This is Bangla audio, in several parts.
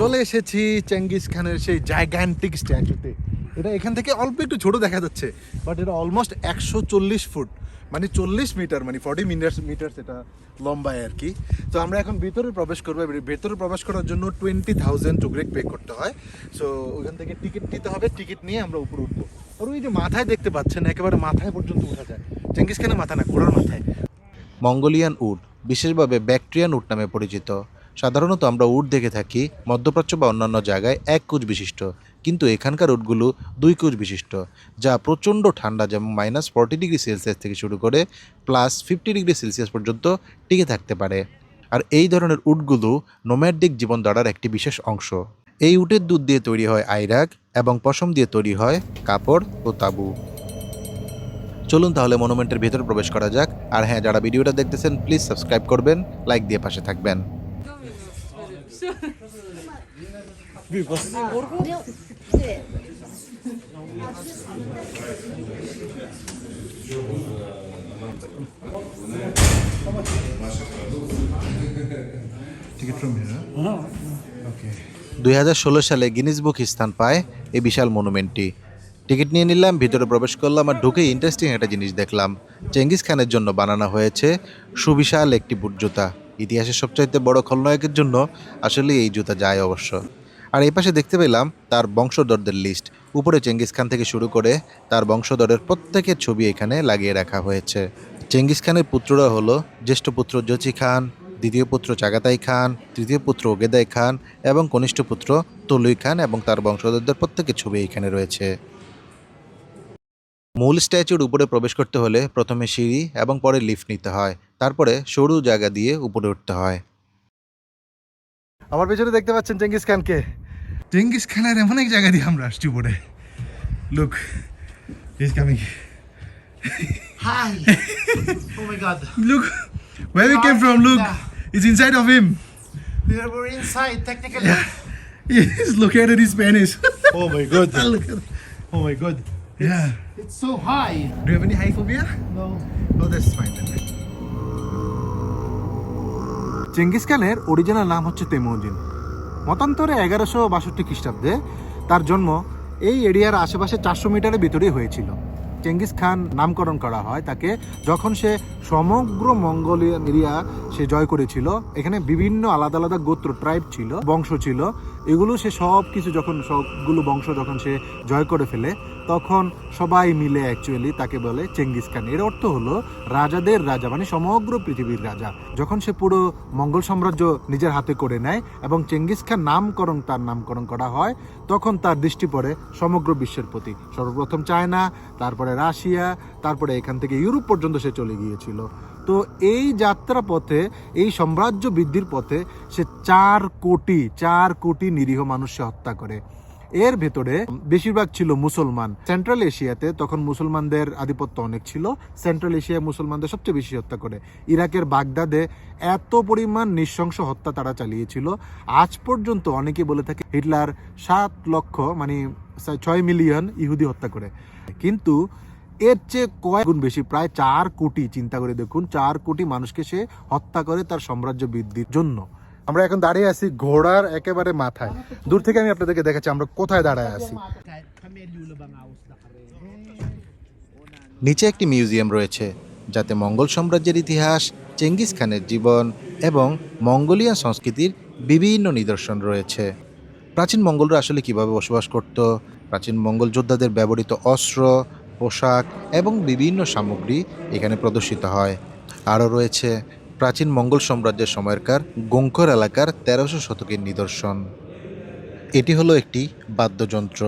চলে এসেছি চেঙ্গিস খানের সেই জায়গান্টিক স্ট্যাচুতে এটা এখান থেকে অল্প একটু ছোট দেখা যাচ্ছে বাট এটা অলমোস্ট একশো চল্লিশ ফুট মানে চল্লিশ মিটার মানে ফর্টি মিটার মিটার এটা লম্বায় আর কি। তো আমরা এখন ভিতরে প্রবেশ করব ভেতরে প্রবেশ করার জন্য টোয়েন্টি থাউজেন্ড টুকরেক পে করতে হয়। সো ওখান থেকে টিকিট নিতে হবে টিকিট নিয়ে আমরা উপরে উঠবো। আর ওই যে মাথায় দেখতে পাচ্ছেন, একেবারে মাথায় পর্যন্ত উঠা যায়। চেঙ্গিস খানের মাথা না, ঘোড়ার মাথায়। মঙ্গোলিয়ান উড বিশেষভাবে ব্যাকট্রিয়ান উড নামে পরিচিত। সাধারণত আমরা উট দেখে থাকি মধ্যপ্রাচ্য বা অন্যান্য জায়গায় এক কুচ বিশিষ্ট। কিন্তু এখানকার উটগুলো দুই কুচ বিশিষ্ট, যা প্রচণ্ড ঠান্ডা যেমন মাইনাস ফর্টি ডিগ্রি সেলসিয়াস থেকে শুরু করে প্লাস ফিফটি ডিগ্রি সেলসিয়াস পর্যন্ত টিকে থাকতে পারে। আর এই ধরনের উটগুলো নোম্যাডিক জীবনধারার একটি বিশেষ অংশ। এই উটের দুধ দিয়ে তৈরি হয় আইরাক এবং পশম দিয়ে তৈরি হয় কাপড় ও তাবু। চলুন তাহলে মনুমেন্টের ভেতর প্রবেশ করা যাক। আর হ্যাঁ যারা ভিডিওটা দেখতেছেন প্লিজ সাবস্ক্রাইব করবেন লাইক দিয়ে পাশে থাকবেন। দুই হাজার ষোলো সালে গিনিস বুক স্থান পায় এই বিশাল মনুমেন্টটি। টিকিট নিয়ে নিলাম, ভিতরে প্রবেশ করলাম আর ঢুকে ইন্টারেস্টিং একটা জিনিস দেখলাম। চেঙ্গিস খানের জন্য বানানো হয়েছে সুবিশাল একটি বুট জুতা ইতিহাসের সবচাইতে বড় খলনায়কের জন্য আসলে এই জুতা যায় অবশ্য। আর এই পাশে দেখতে পেলাম তার বংশধরদের লিস্ট উপরে চেঙ্গিস খান থেকে শুরু করে তার বংশধরের প্রত্যেকের ছবি এখানে লাগিয়ে রাখা হয়েছে। চেঙ্গিস খানের পুত্ররা হলো জ্যেষ্ঠ পুত্র জচি খান, দ্বিতীয় পুত্র চাগাতাই খান, তৃতীয় পুত্র ওগেদাই খান এবং কনিষ্ঠ পুত্র তলুই খান এবং তার বংশধরদের প্রত্যেকের ছবি এখানে রয়েছে। মূল স্ট্যাচুর উপরে প্রবেশ করতে হলে প্রথমে সিঁড়ি এবং পরে লিফট নিতে হয়। তারপরে সরু জায়গা দিয়ে উপরে উঠতে হয়। আমার পেছনে দেখতে পাচ্ছেন চেঙ্গিস খানকে। চেঙ্গিস খানের এমন এক জায়গা দিয়ে আমরা আসছি উপরে। Look is coming hi oh my god look from look is inside of him we oh my oh my yeah It's so high. do you have any high phobia No. Oh, that's fine then. Genghis খানের অরিজিনাল নাম হচ্ছে তেমুজিন মতান্তরে এগারোশো বাষট্টি খ্রিস্টাব্দে তার জন্ম এই এরিয়ার আশেপাশে চারশো মিটারের ভিতরেই হয়েছিল চেঙ্গিস খান নামকরণ করা হয় তাকে যখন সে সমগ্র মঙ্গোলিয়ান এরিয়া সে জয় করেছিল এখানে বিভিন্ন আলাদা আলাদা গোত্র ট্রাইব ছিল বংশ ছিল এগুলো সে সব কিছু যখন, সবগুলো বংশ যখন সে জয় করে ফেলে, তখন সবাই মিলে অ্যাকচুয়ালি তাকে বলে চেঙ্গিস খান এর অর্থ হলো রাজাদের রাজা মানে সমগ্র পৃথিবীর রাজা। যখন সে পুরো মঙ্গল সাম্রাজ্য নিজের হাতে করে নেয় এবং চেঙ্গিস খান নামকরণ, তার নামকরণ করা হয়, তখন তার দৃষ্টি পড়ে সমগ্র বিশ্বের প্রতি। সর্বপ্রথম চায়না, তারপরে রাশিয়া, তারপরে এখান থেকে ইউরোপ পর্যন্ত সে চলে গিয়েছিল। তো এই যাত্রা পথে এই সাম্রাজ্য বৃদ্ধির পথে সে চার কোটি চার কোটি নিরীহ মানুষকে হত্যা করে। এর ভেতরে বেশিরভাগ ছিল মুসলমান। সেন্ট্রাল এশিয়াতে তখন মুসলমানদের আধিপত্য অনেক ছিল। সেন্ট্রাল এশিয়ায় মুসলমানদের সবচেয়ে বেশি হত্যা করে। ইরাকের বাগদাদে এত পরিমাণ নৃশংস হত্যা তারা চালিয়েছিল। আজ পর্যন্ত অনেকে বলে থাকে হিটলার সাত লক্ষ মানে ছয় মিলিয়ন ইহুদি হত্যা করে। কিন্তু এর চেয়ে কয়েক গুণ বেশি, প্রায় চার কোটি, চিন্তা করে দেখুন, চার কোটি মানুষকে সে হত্যা করে তার সাম্রাজ্য বৃদ্ধির জন্য। আমরা এখন দাঁড়িয়ে আছি ঘোড়ার একেবারে মাথায়। দূর থেকে আমি আপনাদেরকে দেখাচ্ছি, আমরা কোথায় দাঁড়ায় আছি। নিচে একটি মিউজিয়াম রয়েছে, যাতে মঙ্গল সাম্রাজ্যের ইতিহাস, চেঙ্গিস খানের জীবন এবং মঙ্গোলিয়ান সংস্কৃতির বিভিন্ন নিদর্শন রয়েছে। প্রাচীন মঙ্গলরা আসলে কীভাবে বসবাস করত? প্রাচীন মঙ্গল যোদ্ধাদের ব্যবহৃত অস্ত্র পোশাক এবং বিভিন্ন সামগ্রী এখানে প্রদর্শিত হয়। আরও রয়েছে প্রাচীন মঙ্গল সাম্রাজ্যের সময়কার গোঙ্কর এলাকার তেরোশো শতকের নিদর্শন। এটি হলো একটি বাদ্যযন্ত্র।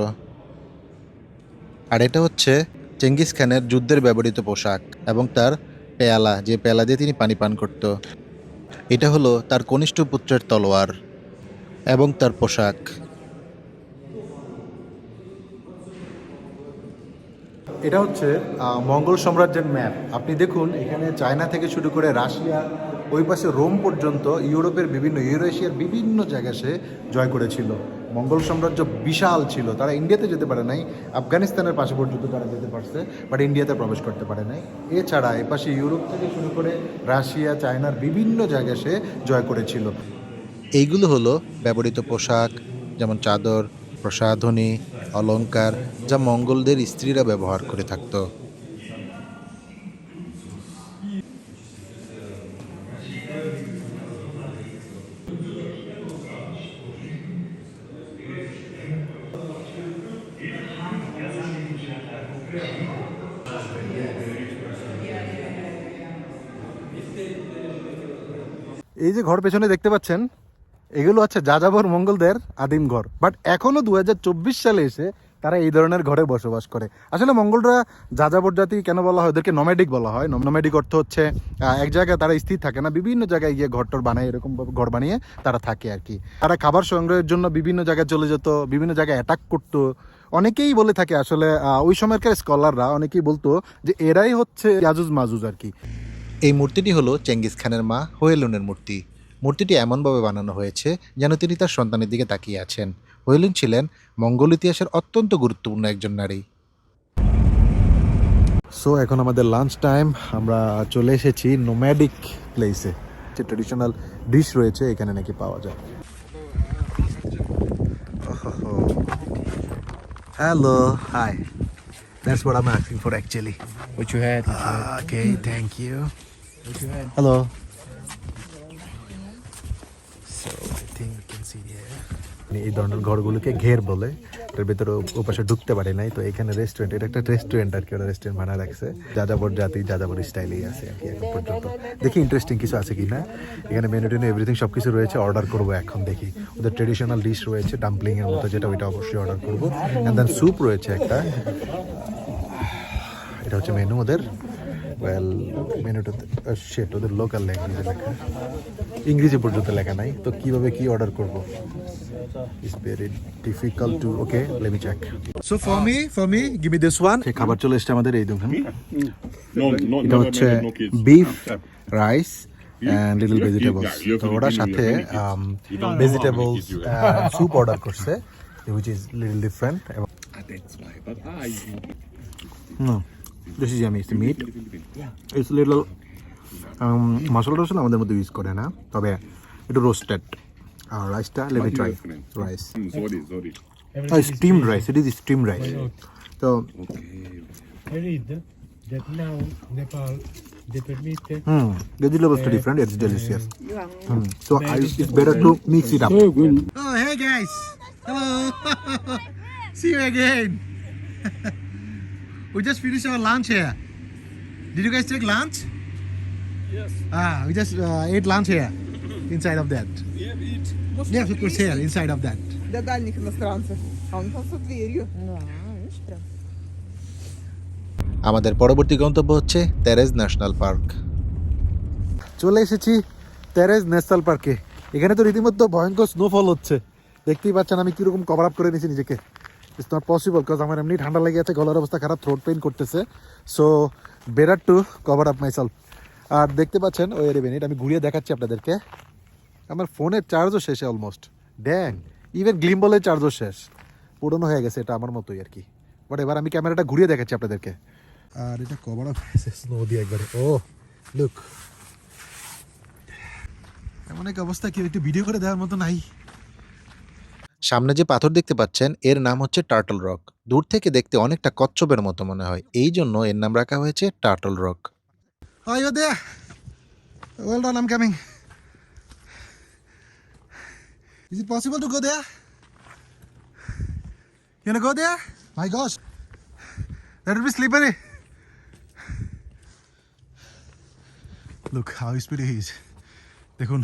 আর এটা হচ্ছে চেঙ্গিস খানের যুদ্ধের ব্যবহৃত পোশাক এবং তার পেয়ালা, যে পেয়ালা দিয়ে তিনি পানি পান করত। এটা হলো তার কনিষ্ঠ পুত্রের তলোয়ার এবং তার পোশাক। এটা হচ্ছে মঙ্গল সাম্রাজ্যের ম্যাপ। আপনি দেখুন, এখানে চায়না থেকে শুরু করে রাশিয়া, ওই পাশে রোম পর্যন্ত ইউরোপের বিভিন্ন, ইউরেশিয়ার বিভিন্ন জায়গা সে জয় করেছিল। মঙ্গল সাম্রাজ্য বিশাল ছিল। তারা ইন্ডিয়াতে যেতে পারে নাই, আফগানিস্তানের পাশে পর্যন্ত তারা যেতে পারছে, বাট ইন্ডিয়াতে প্রবেশ করতে পারে নাই। এছাড়া এপাশে ইউরোপ থেকে শুরু করে রাশিয়া, চায়নার বিভিন্ন জায়গায় সে জয় করেছিল। এইগুলো হলো ব্যবহৃত পোশাক, যেমন চাদর, প্রসাধনী অলংকার যা মঙ্গলদের স্ত্রীরা ব্যবহার করে থাকতো। এই যে ঘর পেছনে দেখতে পাচ্ছেন এগুলো হচ্ছে যাযাবর মঙ্গলদের আদিম ঘর। বাট এখনও দু সালে এসে তারা এই ধরনের ঘরে বসবাস করে। আসলে মঙ্গলরা যাযাবর জাতি কেন বলা হয়? ওদেরকে নমেডিক বলা হয়। নমেডিক অর্থ হচ্ছে এক জায়গায় তারা স্থির থাকে না, বিভিন্ন জায়গায় গিয়ে ঘর টর বানায়, এরকম ঘর বানিয়ে তারা থাকে আর কি। তারা খাবার সংগ্রহের জন্য বিভিন্ন জায়গায় চলে যেত, বিভিন্ন জায়গায় অ্যাটাক করতো। অনেকেই বলে থাকে আসলে ওই সময়কার স্কলাররা অনেকেই বলতো যে এরাই হচ্ছে ইয়াজুজ মাজুজ আর কি। এই মূর্তিটি হলো চেঙ্গিস খানের মা হোয়েলুনের মূর্তি। মূর্তিটি এমনভাবে বানানো হয়েছে যেন তিনি তার সন্তানের দিকে তাকিয়ে আছেন। হোয়েলুন ছিলেন মঙ্গল ইতিহাসের অত্যন্ত গুরুত্বপূর্ণ একজন নারী। সো এখন আমাদের লাঞ্চ টাইম আমরা চলে এসেছি নোম্যাডিক প্লেসে যে ট্রেডিশনাল ডিশ রয়েছে এখানে নাকি পাওয়া যায়। Hello hi that's what I am asking for actually What you had? Okay thank you What you had? Hello so I think you can see এই ধরনের ঘরগুলোকে ঘের বলে, এটার ভিতরে ওপাশে ঢুকতে পারে নাই। তো এখানে রেস্টুরেন্ট এটা একটা রেস্টুরেন্ট আর কি, ওরা রেস্টুরেন্ট বানায় রাখছে। যাযাবর জাতি, যাযাবর স্টাইলেই আছে আর কি এখন পর্যন্ত। দেখি ইন্টারেস্টিং কিছু আছে কি না এখানে মেনু টেনু এভরিথিং সব কিছু রয়েছে অর্ডার করব এখন দেখি। ওদের ট্রেডিশনাল ডিশ রয়েছে ডাম্পলিংয়ের মতো, যেটা ওইটা অবশ্যই অর্ডার করব। অ্যান্ড দেন স্যুপ রয়েছে একটা। এটা হচ্ছে মেনু ওদের। ওয়েল মেনুটাতে শেট ওদের লোকাল ল্যাঙ্গুয়েজে লেখা। ইংরেজি পর্যন্ত লেখা নাই। তো কীভাবে কি অর্ডার করব? It's very difficult to okay let me check so for me for me give me this one খাবার চলে এসেছে আমাদের এই দোকান। No, no, এটা no, হচ্ছে. Beef. Rice and little vegetables তো সাথে ভেজিটেবলস. স্যুপ অর্ডার করছে হুইচ ইজ লিটল ডিফারেন্ট এবং Ah, that's why. But ah, No, this is yummy. It's meat. It's little um, মশলা টসলা আমাদের মধ্যে ইউজ করে না তবে একটু রোস্টেড আর রাইসটা let me try? Rice Hmm, sorry, sorry. Steamed rice it is steamed rice তো that now Nepal they permit hmm ভেজিটেবলসটা different it's delicious so I it's better to mix it up Oh, hey guys. Hello. See you again. we just finished our lunch here. Did you guys take lunch? Yes. Ah, we just uh, ate lunch here. Inside of that. Yeah, Yes, of course, here, inside of that. для дальних иностранцев. А он там со дверью. আমাদের পরবর্তী গন্তব্য হচ্ছে তেরেজ ন্যাশনাল পার্ক চলে এসেছি তেরেজ ন্যাশনাল পার্কে এখানে তো রীতিমতো ভয়ঙ্কর স্নোফল হচ্ছে দেখতেই পাচ্ছেন আমি কিরকম কভার আপ করে নিয়েছি নিজেকে ইটস নট পসিবল বিকজ আমার এমনি ঠান্ডা লেগে আছে, গলার অবস্থা খারাপ থ্রোট পেইন করতেছে। So better to cover up my myself আর দেখতে পাচ্ছেন, ওই রে মিনিট আমি ঘুরিয়ে দেখাচ্ছি আপনাদেরকে। আমার ফোনের চার্জও শেষে অলমোস্ট ড্যাং ইভেন গ্লিম্বলের চার্জও শেষ। পুরনো হয়ে গেছে এটা আমার মতোই আর কি। বাট এবার আমি ক্যামেরাটা ঘুরিয়ে দেখাচ্ছি আপনাদেরকে। আর এটা কভার আপ হয়েছে স্নো দিয়ে একবারে। ও লুক এমন এক অবস্থা কেউ একটু ভিডিও করে দেওয়ার মতো নাই। সামনে যে পাথর দেখতে পাচ্ছেন, এর নাম হচ্ছে টার্টল রক। দূর থেকে দেখতে অনেকটা কচ্ছপের মতো মনে হয়। এই জন্য এর নাম রাখা হয়েছে টার্টল রক। দেখুন,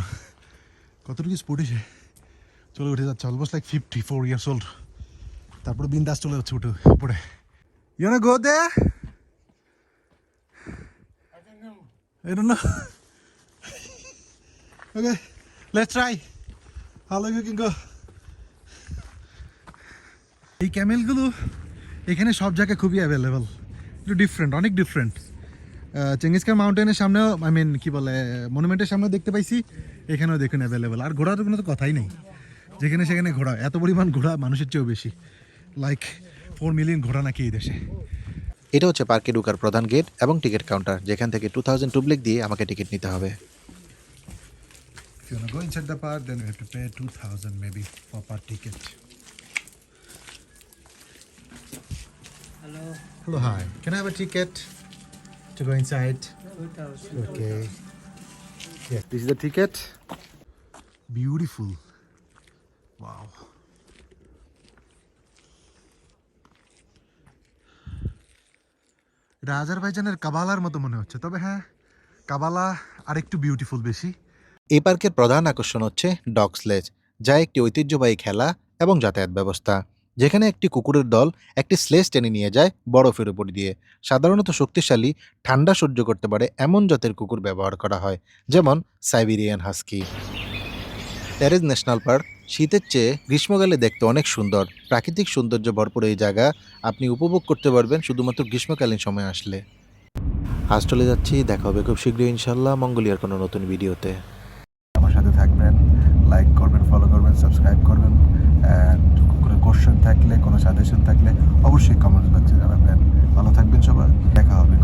কতটুকু স্পোর্টে সে চলে উঠে যাচ্ছে almost like fifty four years old তারপরে বিন্দাস চলে যাচ্ছে উঠে উপরে। ইউ গো দেয়া I don't know. okay, let's try. এই ক্যামেলগুলো এখানে সব জায়গায় খুবই অ্যাভেলেবল একটু ডিফারেন্ট অনেক ডিফারেন্ট চেঙ্গিসকার মাউন্টেনের সামনেও আই মিন কি বলে মনুমেন্টের সামনেও দেখতে পাইছি। এখানেও দেখুন অ্যাভেলেবল আর ঘোড়ার কোনো তো কথাই নেই। যেখানে সেখানে ঘোড়া এত পরিমাণ ঘোড়া মানুষের চেয়েও বেশি। লাইক ফোর মিলিয়ন ঘোড়া নাকি এই দেশে। এটা হচ্ছে পার্কে ঢুকার প্রধান গেট এবং টিকিট কাউন্টার যেখান থেকে টু থাউজেন্ড টুবলিক দিয়ে আমাকে টিকিট নিতে হবে। Ticket beautiful Wow. এটা আজারবাইজানের কাবালার মতো মনে হচ্ছে, তবে হ্যাঁ কাবালা আরেকটু বিউটিফুল বেশি। এই পার্কের প্রধান আকর্ষণ হচ্ছে ডগ স্লেজ, যা একটি ঐতিহ্যবাহী খেলা এবং যাতায়াত ব্যবস্থা। যেখানে একটি কুকুরের দল একটি স্লেজ টেনে নিয়ে যায় বরফের উপর দিয়ে। সাধারণত শক্তিশালী, ঠান্ডা সহ্য করতে পারে এমন জাতের কুকুর ব্যবহার করা হয়, যেমন Siberian husky. Terelj national park শীতের চেয়ে গ্রীষ্মকালে দেখতে অনেক সুন্দর। প্রাকৃতিক সৌন্দর্য ভরপুর এই জায়গা আপনি উপভোগ করতে পারবেন শুধুমাত্র গ্রীষ্মকালীন সময় আসলে। আজ চলে যাচ্ছি, দেখা হবে খুব শীঘ্রই ইনশাল্লাহ মঙ্গলিয়ার কোনো নতুন ভিডিওতে। আমার সাথে থাকবেন লাইক করবেন ফলো করবেন সাবস্ক্রাইব করবেন কোনো কোশ্চেন থাকলে, কোনো সাজেশন থাকলে অবশ্যই কমেন্টস বক্সে জানাবেন। ভালো থাকবেন সবাই, দেখা হবে